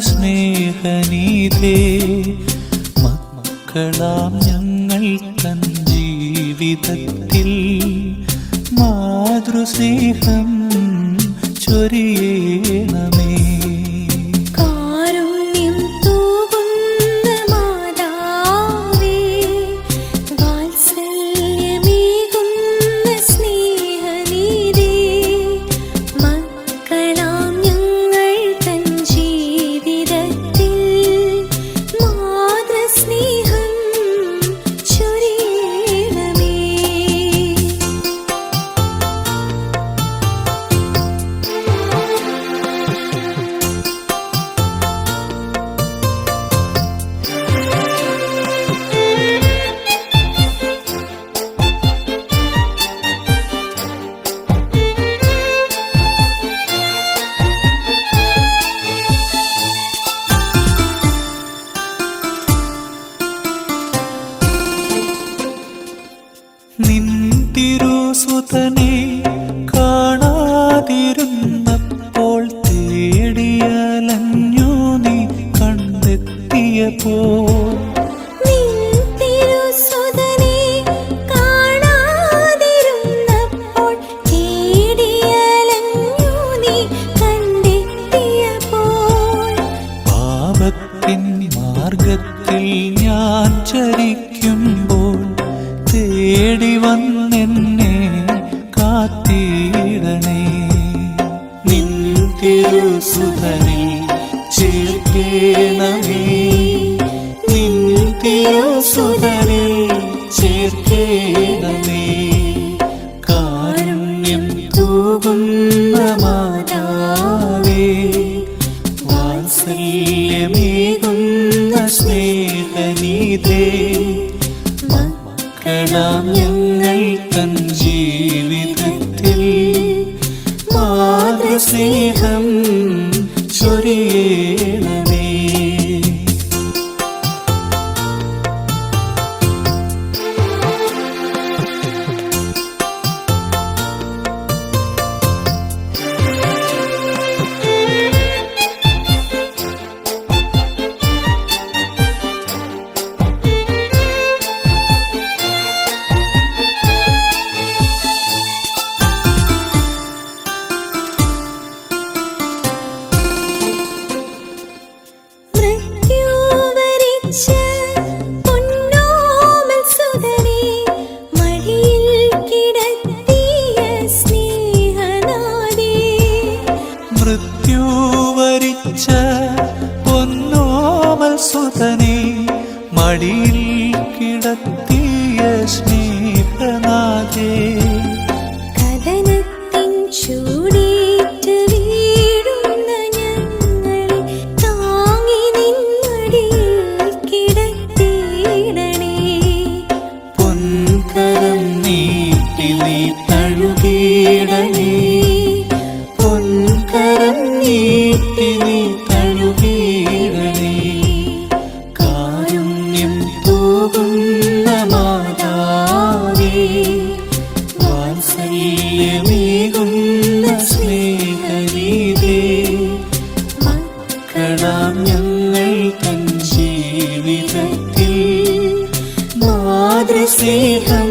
സ്നേഹനീതേ മക്കളാം ഞങ്ങൾ തൻ ജീവിതത്തിൽ. മാതൃസ്നേഹം ചൊരിയണമേ കാണാതിരുന്നപ്പോൾ തേടിയലഞ്ഞു നീ കണ്ടെത്തിയപ്പോ. മാർഗത്തിൽ ഞാൻ ചരിക്കുമ്പോൾ തേടി വന്നെന്നെ കാത്തിടണേ. നിൻ തിരുസുതനിൽ ചേർക്കേണമേ. നിൻ തിരുസുതനിൽ ചേർക്കേണമേ. കാരുണ്യം തൂകുന്ന മാതാവേ വാത്സല്യമേകുന്ന സ്നേഹനീതേ മക്കളാം ഞങ്ങൾ തൻ ജീവിതത്തിൽ മാതൃസ്നേഹം ചൊരിയണമേ മൃത്യു വരിച്ച പൊന്നോമൽ സുതനെ മടിയിൽ കിടത്തിയ സ്നേഹനാഥേ. കഥനത്തിൻ നീട്ടി നീ നീട്ടി നീ തഴുകിയിടണേ കാരുണ്യം തൂകുന്ന മാതാവേ വാത്സല്യമേകുന്ന സ്നേഹരീതേ മക്കളാം ഞങ്ങൾ തൻ ജീവിതത്തിൽ മാതൃസ്നേഹം